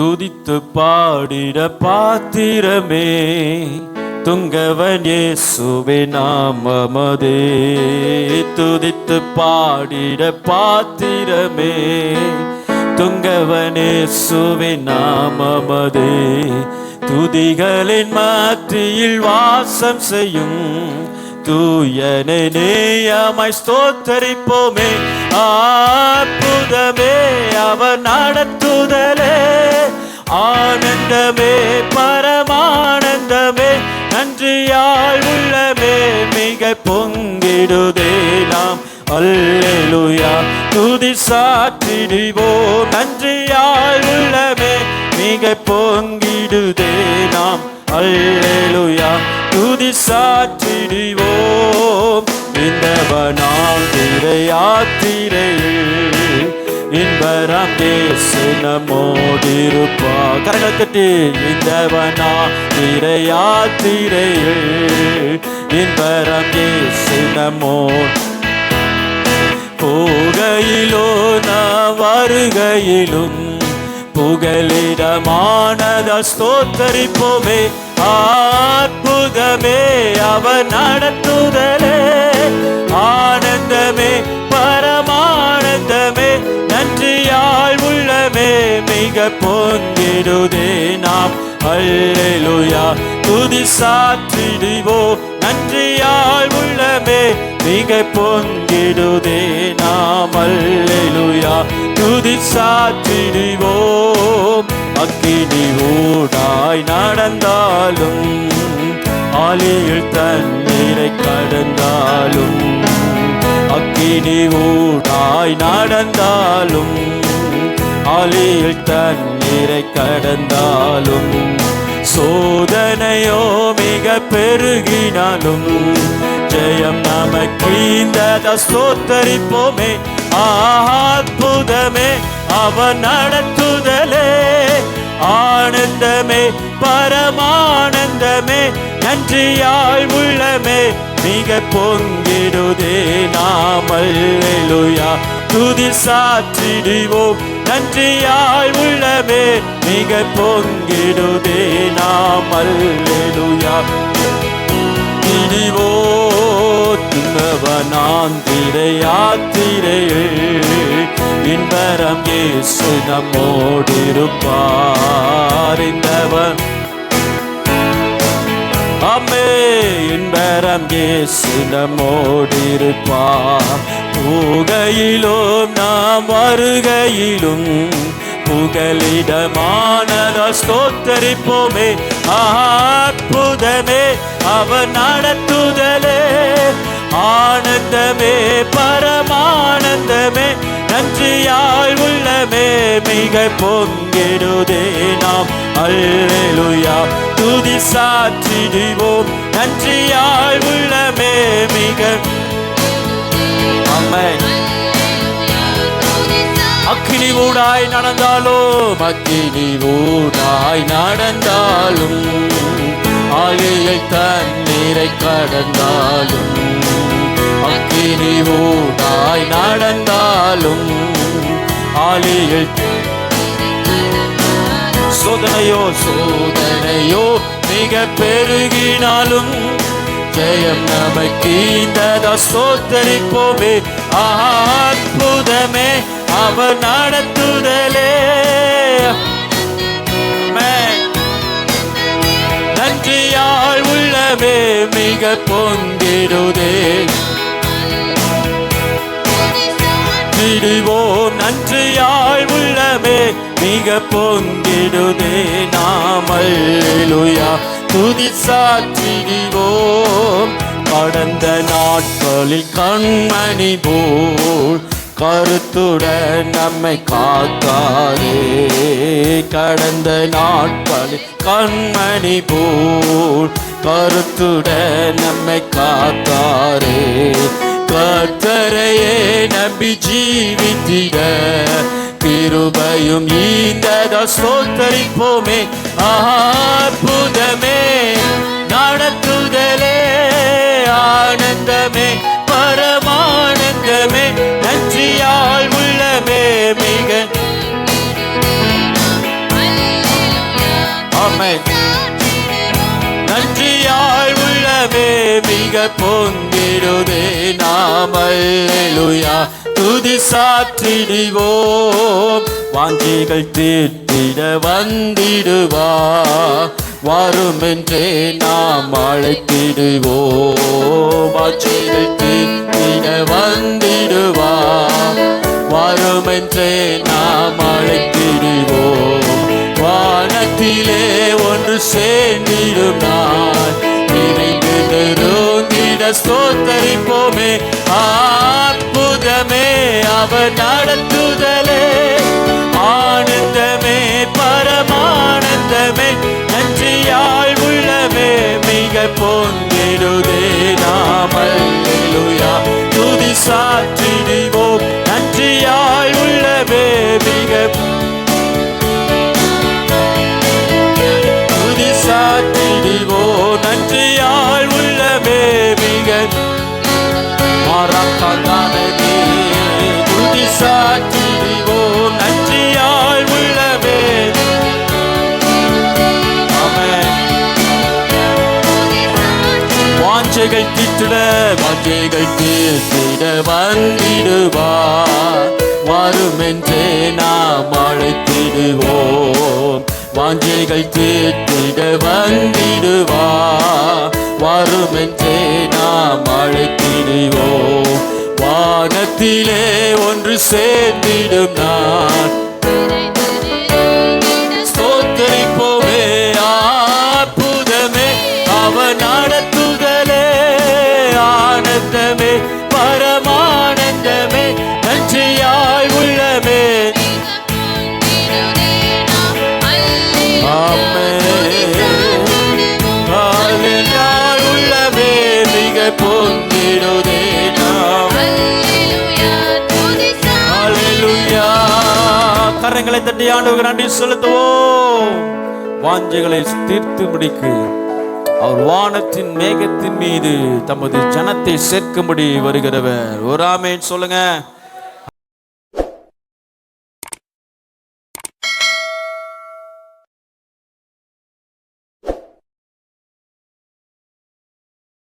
துதித்து பாடிட பாத்திரமே துங்கவன் இயேசுவே நாமமதே. துதித்து பாடிட பாத்திரமே துங்கவனே சுவே நாமமதே. துதிகளின் மாற்றியில் வாசம் செய்யும் தூயனை நேயமாய் ஸ்தோத்தரிப்போமே. அற்புதமே அவர் நடத்துதலே. ஆனந்தமே பரமானந்தமே. நன்றியால் உள்ளமே மிக பொங்கிடுதே நாம் அல்லேலுயா துதி சாற்றிடுவோம். நன்றியால் உள்ளமே மிக பொங்கிடுதே நாம் அல்லேலூயா. துதி சாற்றிடுவோம். இந்த வனாம் திரையாத்திரையில். இன்பரம் தேசு நம்மோடிருப்பா கரங்களை தட்டி இந்த வனா திரையாத்திரையில். இன்பரம் தேசு நம்மோடு போகையிலோ நான் வருகையிலும் புகலிடமானத ஸ்தோத்தரிப்போமே. அற்புதமே அவர் நடத்துதலே. ஆனந்தமே பரமானந்தமே நன்றியால் உள்ளமே. மிக பொங்கிடுதே நாம். அல்லேலுயா துதி சாற்றிடுவோ நன்றியால் உள்ளமே. மிக பொங்கிடுதே நாம். அல்லேலுயா துதி சாற்றிடுவோம். அக்கினி ஊடாய் நடந்தாலும் ஆலியில் தண்ணீரை கடந்தாலும் அக்கினி ஊடாய் நடந்தாலும் ஆலியில் தண்ணீரை கடந்தாலும் சோதனையோ மிக பெருகினாலும் ஜெயம் நமக்கு இந்த ஸ்தோத்தரிப்போமே ஆத்புதமே அவன் நடத்துதலே ஆனந்தமே பரமானந்தமே நன்றியாய் உள்ளமே. மிக பொங்கிடுதே நாமல்லுயா துதி சாற்றிடுவோம் நன்றியாய் உள்ளமே. மிக பொங்கிடுதே நாமல் எழுயா துங்கவனாந்திரை யாத்திரையில் இன்பரம் இயேசு நம்மோடிருப்பார். இந்தவன் அம்மே இன்பரம் இயேசு நம்மோடிருப்பார். புகையிலும் நாம் வருகையிலும் புகலிடமான ஸ்தோத்தரிப்போமே. அற்புதமே அவன் நடத்துதலே. ஆனந்தமே பரமானந்தமே நன்றியாய் உள்ளமே மிக பொங்கிடுதே நாம். அல்லேலுயா துதி சாற்றிடுவோம். நன்றியாய் உள்ளமே மிக அம்மன் அக்கினி ஊடாய் நடந்தாலும் அக்கினி ஊடாய் நடந்தாலும் ஆலியை தண்ணீரை கடந்தாலும் அக்கினி நடந்தாலும் ஆலியில் சோதனையோ சோதனையோ மிக பெருகினாலும் ஜெயம் நமக்கு இந்த ஸ்தோத்தரிப்போமே அற்புதமே அவர் நடத்துதலே. நன்றியால் உள்ளவே மிக பொங்கிடுதே திடுவோம் நன்றியாய் உள்ளமே மிக பொங்கிடுதே நாமல்லுயா துதி சாற்றிடுவோம். கடந்த நாட்களில் கண்மணி போல் கருத்துடன் நம்மை காத்தாரே. கடந்த நாட்களில் கண்மணி போல் கருத்துடன் நம்மை காத்தாரே. கர்த்தரையே நம்பி ஜீவித்திட. கிருபையும் ஈந்தத சோத்தரிப்போமே அற்புதமே நடத்துதலே ஆனந்தமே பரமானந்தமே நன்றியால் உள்ளமே மிக. ஆமென். மிக பொங்கிடுதே நாமல்லுயா துதி சாற்றிடுவோம். வாஞ்சிகள் தீர்த்திட வந்திடுவா. வரும் என்றே நாம் அழைத்திடுவோம். வாஞ்சிகள் தீர்த்திட வந்திடுவா. வரும் என்றே நாம் அழைத்திடுவோம். வானத்திலே ஒன்று சேர்ந்திடும் நாள் ஸ்தோத்தரிப்போமே அற்புதமே அவர் நடத்துதலே ஆனந்தமே பரமானந்தமே நன்றியாய் உள்ளமே மிக பொங்கிடுதே நாமல் துதி சாற்றிடுவோம் மறக்காதே துதி சாற்றிடுவோ நன்றியால் உள்ளமே வாஞ்சைகள் தீட்டிட வாஞ்சைகள் தீர்த்திட வந்திடுவா நாம் அழைத்திடுவோம் வாஞ்சைகள் தீர்த்திட வந்திடுவா வரும் என்றே நாம் அழைத்திடுவோம். வானத்திலே ஒன்று சேர்ந்திடும் நான். ஸ்தோத்தரிப்போமே அற்புதமே அவன் நடத்துதலே ஆனந்தமே பரமானந்தமே நன்றியாய் உள்ளமே. காலினாய் கரங்களை தட்டி ஆண்டவருக்கு நன்றி செலுத்துவோம். வாஞ்சைகளை தீர்த்து முடிக்கு. அவர் வானத்தின் மேகத்தின் மீது தமது ஜனத்தை சேர்க்கும்படி வருகிறவர். ஒரு ஆமேன் சொல்லுங்க.